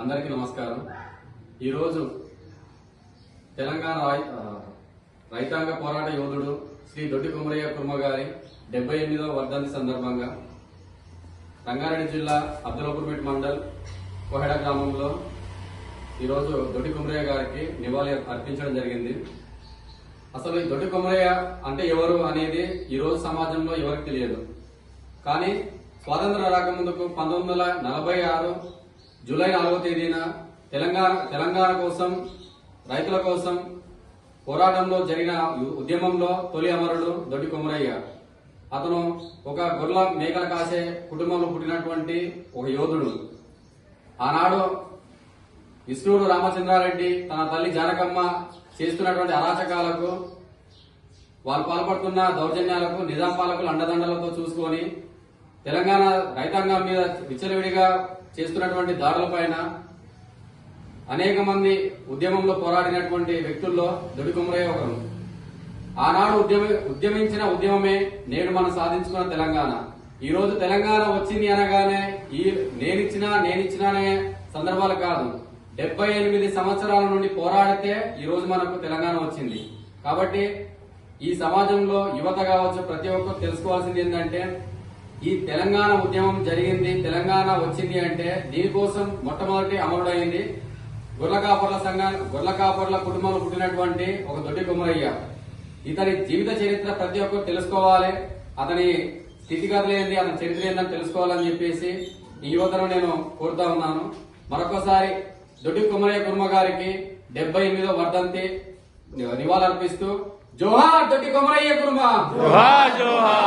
అందరికీ నమస్కారం. ఈరోజు తెలంగాణ రైతాంగ పోరాట యోధుడు శ్రీ దొడ్డి కుమరయ్య కుర్మ గారి డెబ్బై ఎనిమిదవ వర్ధంతి సందర్భంగా రంగారెడ్డి జిల్లా అబ్దుల్లాపూర్పేట మండల్ కోహెడ గ్రామంలో ఈరోజు దొడ్డి కుమరయ్య గారికి నివాళి అర్పించడం జరిగింది. అసలు ఈ దొడ్డి కొమరయ్య అంటే ఎవరు అనేది ఈ రోజు సమాజంలో ఎవరికి తెలియదు. కానీ స్వాతంత్ర రాకముందుకు పంతొమ్మిది వందల నలభై ఆరు జూలై నాలుగో తేదీన తెలంగాణ తెలంగాణ కోసం రైతుల కోసం పోరాటంలో జరిగిన ఉద్యమంలో తొలి అమరుడు దొడ్డి కొమరయ్య. అతను ఒక గొర్రెల మేకల కాసే కుటుంబంలో పుట్టినటువంటి ఒక యోధుడు. ఆనాడు విష్ణుడు రామచంద్రారెడ్డి తన తల్లి జానకమ్మ చేస్తున్నటువంటి అరాచకాలకు వాళ్ళు పాల్పడుతున్న దౌర్జన్యాలకు నిజాం పాలకులు అండదండలతో చూసుకొని తెలంగాణ రైతాంగం మీద విచ్చలవిడిగా చేస్తున్నటువంటి దాడులపైన అనేక మంది ఉద్యమంలో పోరాడినటువంటి వ్యక్తుల్లో దొడి ఒకరు. ఆనాడు ఉద్యమ ఉద్యమించిన ఉద్యమమే నేడు మనం సాధించుకున్న తెలంగాణ. ఈ రోజు తెలంగాణ వచ్చింది అనగానే ఈ నేనిచ్చినా నేనిచ్చినా అనే సందర్భాలు కాదు. డెబ్బై ఎనిమిది సంవత్సరాల నుండి పోరాడితే ఈ రోజు మనకు తెలంగాణ వచ్చింది. కాబట్టి ఈ సమాజంలో యువత కావచ్చు ప్రతి ఒక్కరు తెలుసుకోవాల్సింది ఏంటంటే ఈ తెలంగాణ ఉద్యమం జరిగింది తెలంగాణ వచ్చింది అంటే దీనికోసం మొట్టమొదటి అమరుడైంది గొర్రెల కాపర్ల సంఘం గొర్రెల కాపర్ల కుటుంబంలో పుట్టినటువంటి ఒక దొడ్డి కుమరయ్య ఇతని జీవిత చరిత్ర ప్రతి ఒక్కరు తెలుసుకోవాలి. అతని స్థితిగతులు ఏంటి అతని చరిత్ర ఏంటని తెలుసుకోవాలని చెప్పేసి ఈ యువతను నేను కోరుతా ఉన్నాను. మరొకసారి దొడ్డి కుమరయ్య కుర్మ గారికి డెబ్బై ఎనిమిదో వర్ధంతి నివాళులర్పిస్తూ జోహార్ దొడ్డి కుమరయ్య కుర్మ! జోహార్ జోహార్! జోహార్ జోహార్